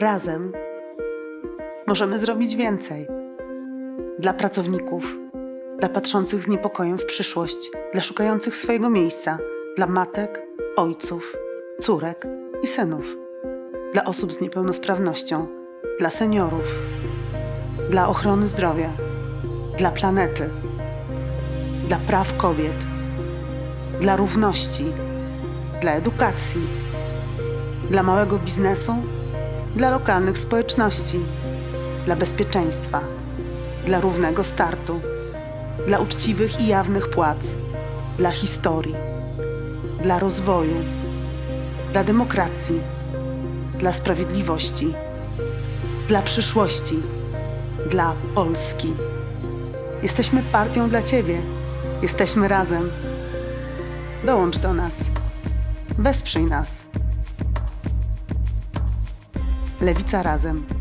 Razem możemy zrobić więcej. Dla pracowników, dla patrzących z niepokojem w przyszłość, dla szukających swojego miejsca, dla matek, ojców, córek i synów, dla osób z niepełnosprawnością, dla seniorów, dla ochrony zdrowia, dla planety, dla praw kobiet, dla równości, dla edukacji, dla małego biznesu, dla lokalnych społeczności, dla bezpieczeństwa, dla równego startu, dla uczciwych i jawnych płac, dla historii, dla rozwoju, dla demokracji, dla sprawiedliwości, dla przyszłości, dla Polski. Jesteśmy partią dla Ciebie. Jesteśmy razem. Dołącz do nas. Wesprzyj nas. Lewica razem.